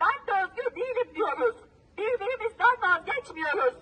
ben de özgür değilim diyoruz. Birbirimizden vazgeçmiyoruz.